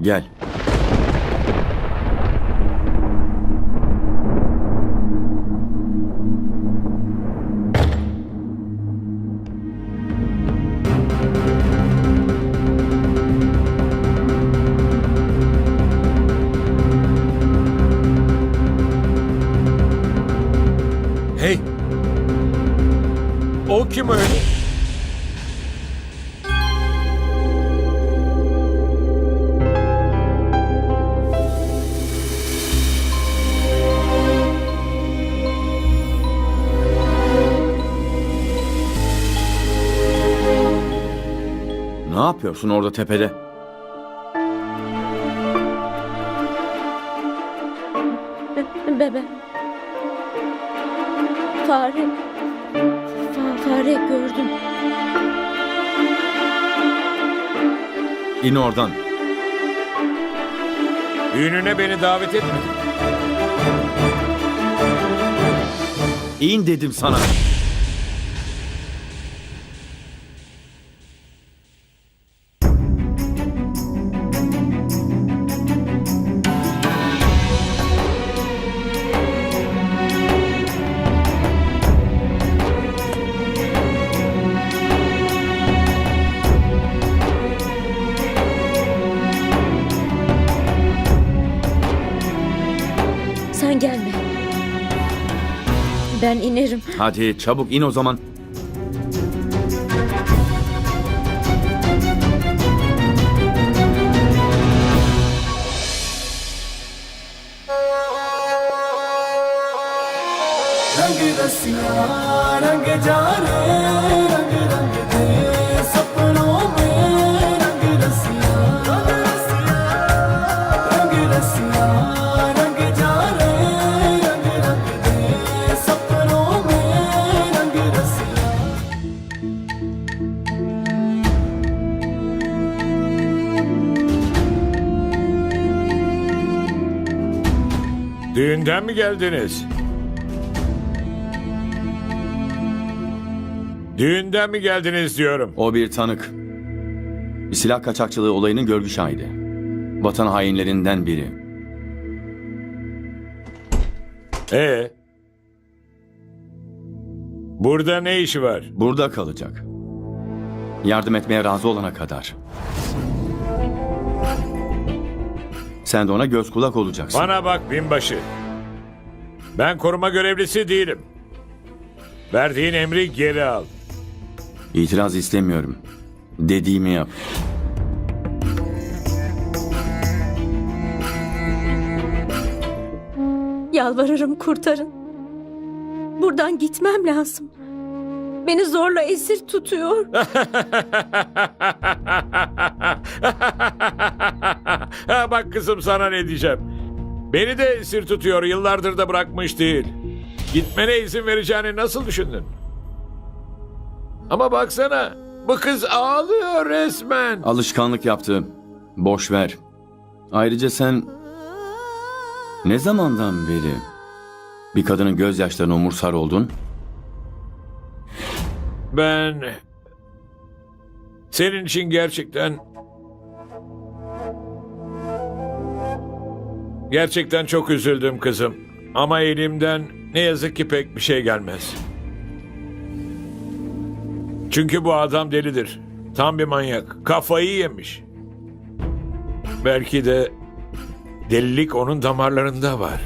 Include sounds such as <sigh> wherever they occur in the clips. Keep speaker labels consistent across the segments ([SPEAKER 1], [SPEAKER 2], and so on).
[SPEAKER 1] Gel. Yapıyorsun orada tepede?
[SPEAKER 2] Bebe. Fare. Fa fare gördüm.
[SPEAKER 1] İn oradan.
[SPEAKER 3] Düğününe beni davet etmedin.
[SPEAKER 1] İn dedim sana.
[SPEAKER 2] İnerim.
[SPEAKER 1] Hadi çabuk in o zaman.
[SPEAKER 3] Mi geldiniz? Düğünden mi geldiniz diyorum.
[SPEAKER 1] O bir tanık. Bir silah kaçakçılığı olayının görgü şahidi. Vatan hainlerinden biri.
[SPEAKER 3] Ee? Burada ne işi var?
[SPEAKER 1] Burada kalacak. Yardım etmeye razı olana kadar. Sen de ona göz kulak olacaksın.
[SPEAKER 3] Bana bak binbaşı. Ben koruma görevlisi değilim. Verdiğin emri geri al.
[SPEAKER 1] İtiraz istemiyorum. Dediğimi yap.
[SPEAKER 2] Yalvarırım kurtarın. Buradan gitmem lazım. Beni zorla esir tutuyor.
[SPEAKER 3] ha <laughs> bak kızım sana ne diyeceğim. Beni de esir tutuyor yıllardır da bırakmış değil. Gitmene izin vereceğini nasıl düşündün? Ama baksana bu kız ağlıyor resmen.
[SPEAKER 1] Alışkanlık yaptı. Boş ver. Ayrıca sen ne zamandan beri bir kadının gözyaşlarını umursar oldun?
[SPEAKER 3] Ben senin için gerçekten gerçekten çok üzüldüm kızım. Ama elimden ne yazık ki pek bir şey gelmez. Çünkü bu adam delidir. Tam bir manyak. Kafayı yemiş. Belki de delilik onun damarlarında var.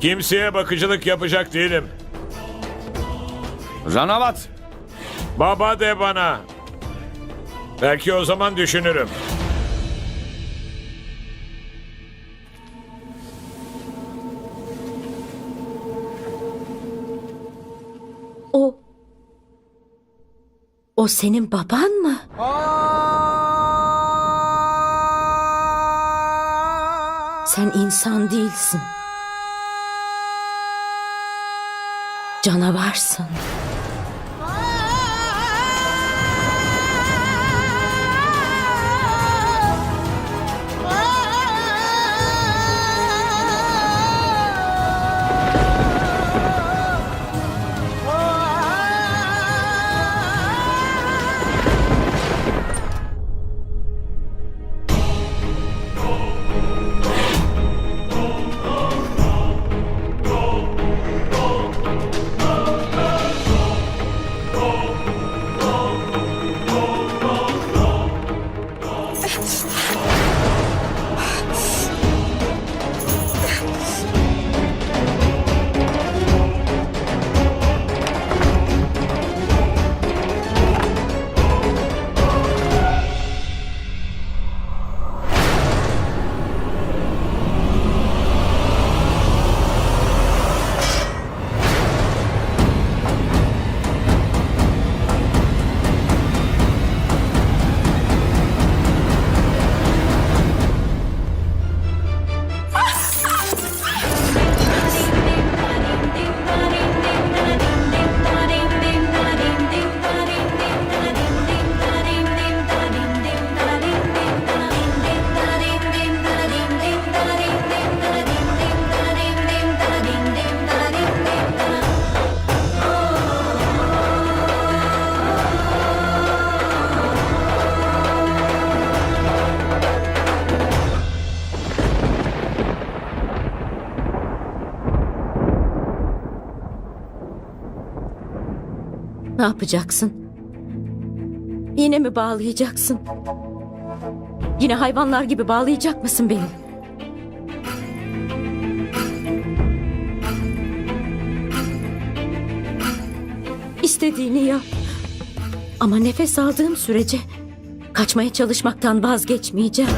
[SPEAKER 3] Kimseye bakıcılık yapacak değilim.
[SPEAKER 1] Ranavat!
[SPEAKER 3] Baba de bana. Belki o zaman düşünürüm.
[SPEAKER 2] O... O senin baban mı? Sen insan değilsin. Canavarsın. Ne yapacaksın? Yine mi bağlayacaksın? Yine hayvanlar gibi bağlayacak mısın beni? İstediğini yap. Ama nefes aldığım sürece kaçmaya çalışmaktan vazgeçmeyeceğim.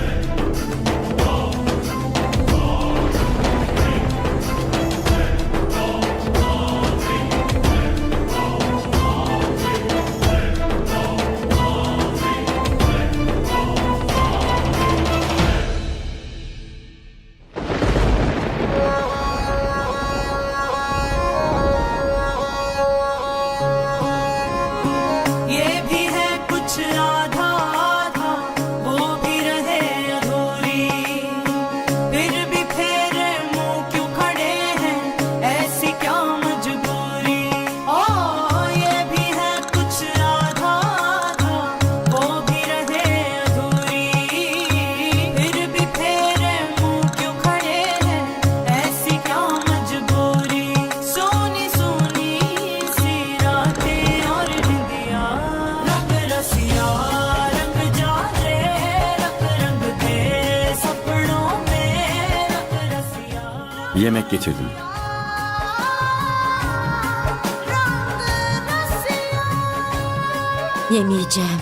[SPEAKER 2] Yemeyeceğim.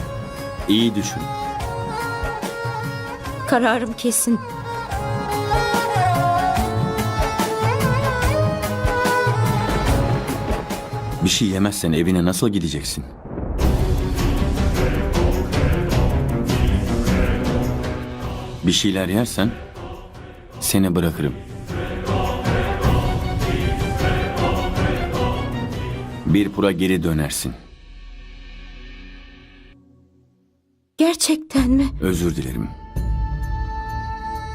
[SPEAKER 1] İyi düşün.
[SPEAKER 2] Kararım kesin.
[SPEAKER 1] Bir şey yemezsen evine nasıl gideceksin? Bir şeyler yersen seni bırakırım. Bir pura geri dönersin. Özür dilerim.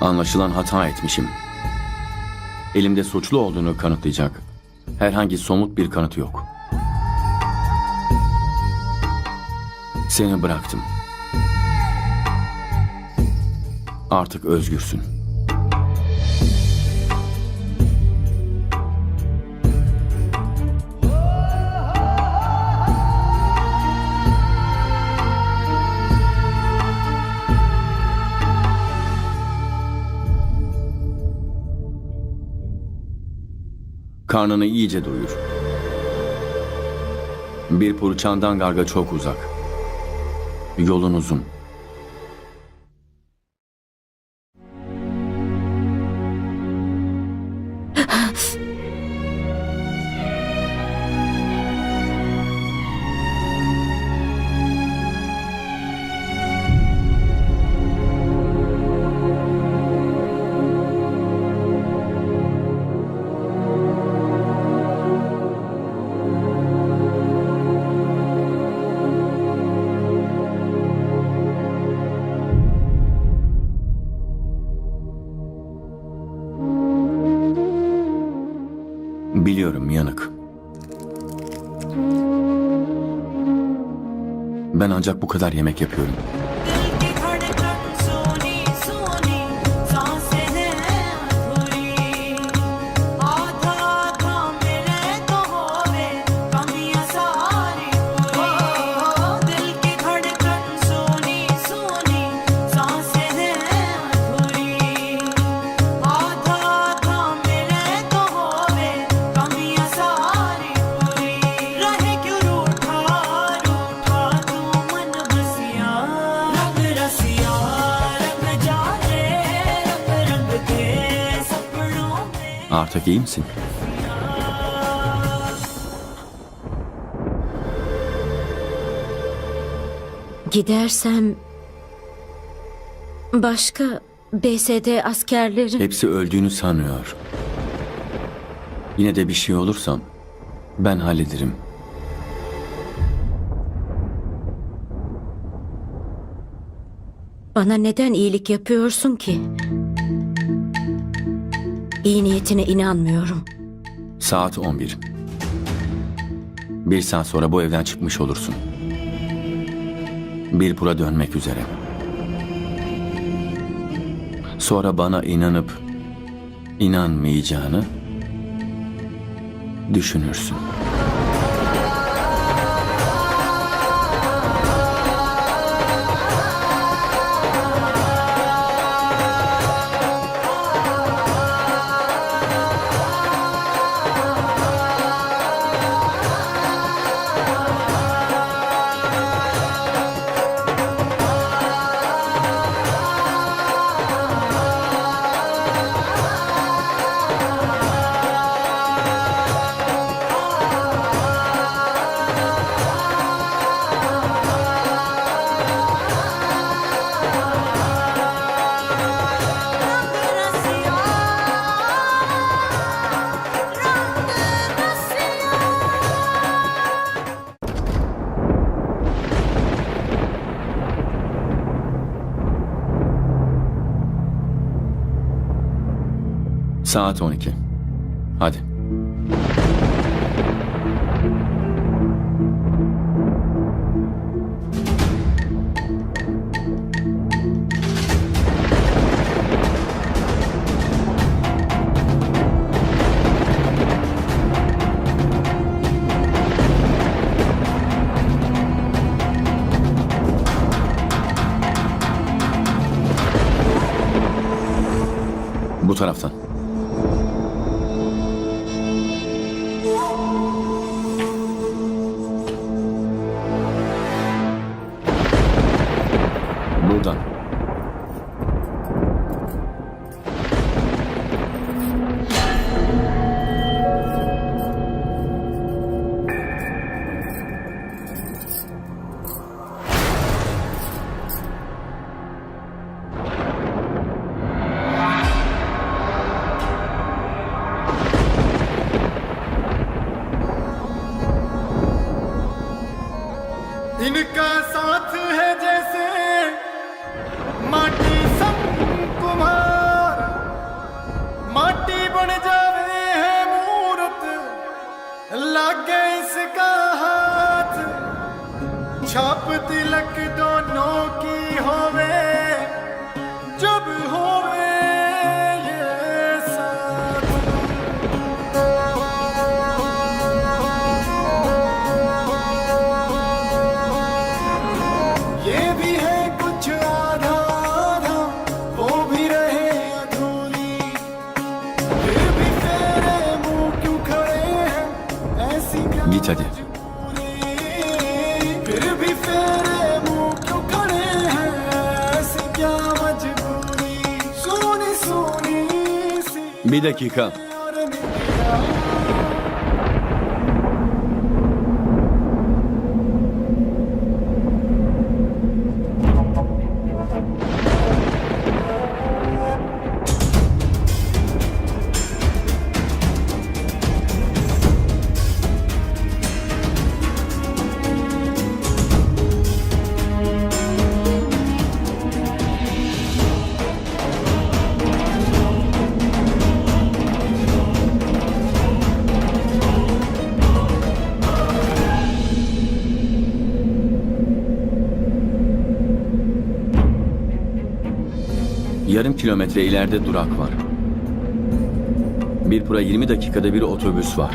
[SPEAKER 1] Anlaşılan hata etmişim. Elimde suçlu olduğunu kanıtlayacak herhangi somut bir kanıt yok. Seni bıraktım. Artık özgürsün. Karnını iyice doyur. Bir puru çandan garga çok uzak. Yolun uzun. Yanık. Ben ancak bu kadar yemek yapıyorum. Artık iyi misin?
[SPEAKER 2] Gidersem başka BSD askerleri
[SPEAKER 1] Hepsi öldüğünü sanıyor. Yine de bir şey olursam ben hallederim.
[SPEAKER 2] bana neden iyilik yapıyorsun ki? İyi niyetine inanmıyorum.
[SPEAKER 1] Saat 11. Bir saat sonra bu evden çıkmış olursun. Bir pura dönmek üzere. Sonra bana inanıp inanmayacağını düşünürsün.
[SPEAKER 4] Saat 12. Hadi. Bu taraftan. git hadi. Bir dakika. Yarım kilometre ileride durak var. Birpur'a 20 dakikada bir otobüs var.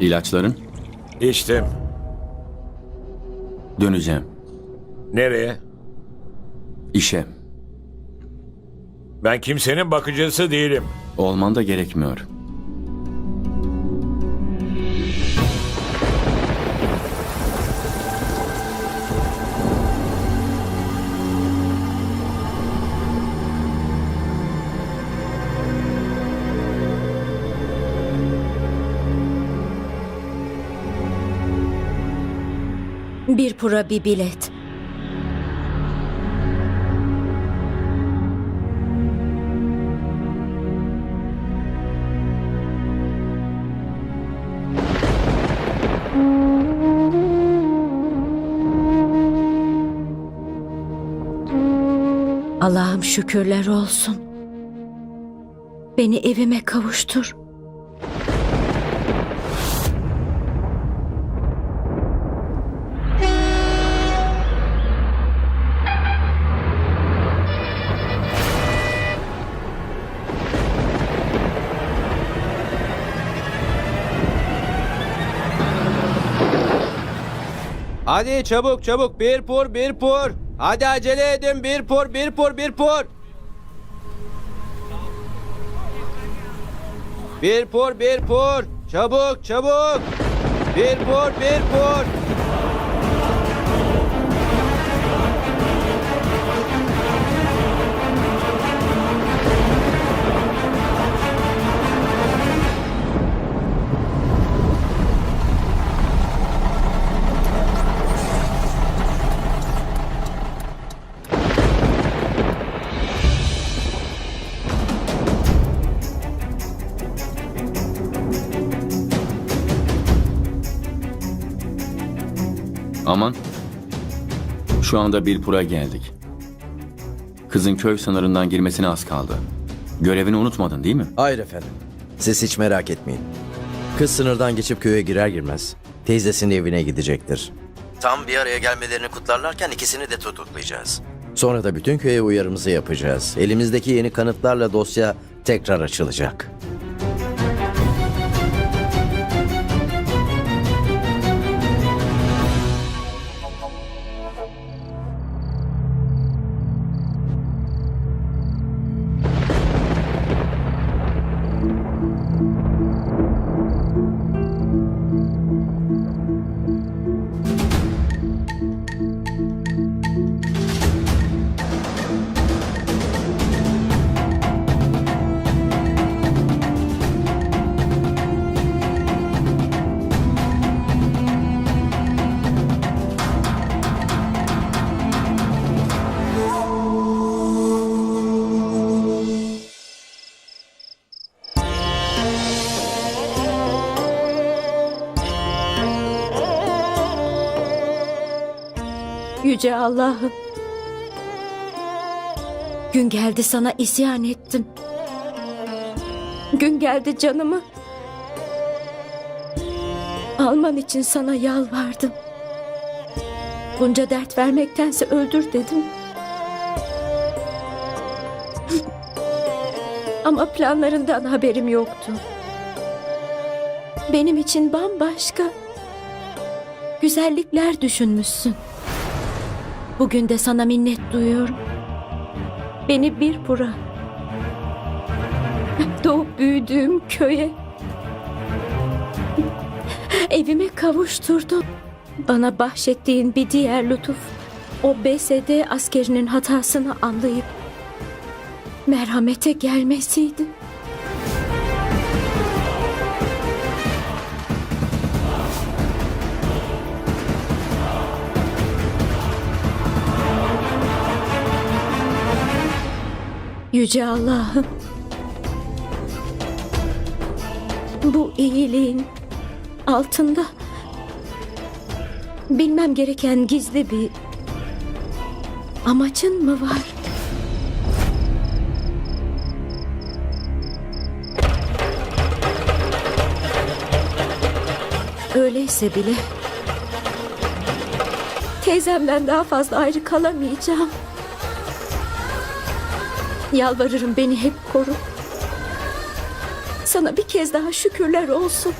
[SPEAKER 4] İlaçların
[SPEAKER 3] İçtim.
[SPEAKER 4] döneceğim.
[SPEAKER 3] Nereye?
[SPEAKER 4] İşe.
[SPEAKER 3] Ben kimsenin bakıcısı değilim.
[SPEAKER 4] Olman da gerekmiyor.
[SPEAKER 2] Bir pura bir bilet. Allah'ım şükürler olsun. Beni evime kavuştur.
[SPEAKER 5] Hadi çabuk çabuk bir pur bir pur. Hadi acele edin bir pur bir pur bir pur. Bir pur bir pur. Çabuk çabuk. Bir pur bir pur.
[SPEAKER 1] Şu anda Bilpur'a geldik. Kızın köy sınırından girmesine az kaldı. Görevini unutmadın değil mi?
[SPEAKER 6] Hayır efendim. Siz hiç merak etmeyin. Kız sınırdan geçip köye girer girmez teyzesinin evine gidecektir. Tam bir araya gelmelerini kutlarlarken ikisini de tutuklayacağız. Sonra da bütün köye uyarımızı yapacağız. Elimizdeki yeni kanıtlarla dosya tekrar açılacak.
[SPEAKER 2] Yüce Allah'ım. Gün geldi sana isyan ettim. Gün geldi canımı. Alman için sana yalvardım. Bunca dert vermektense öldür dedim. Ama planlarından haberim yoktu. Benim için bambaşka güzellikler düşünmüşsün. Bugün de sana minnet duyuyorum. Beni bir bura. Doğup büyüdüğüm köye. Evime kavuşturdun. Bana bahşettiğin bir diğer lütuf. O BSD askerinin hatasını anlayıp merhamete gelmesiydi. Yüce Allah'ım. Bu iyiliğin altında bilmem gereken gizli bir amacın mı var? Öyleyse bile teyzemden daha fazla ayrı kalamayacağım. Yalvarırım beni hep koru. Sana bir kez daha şükürler olsun.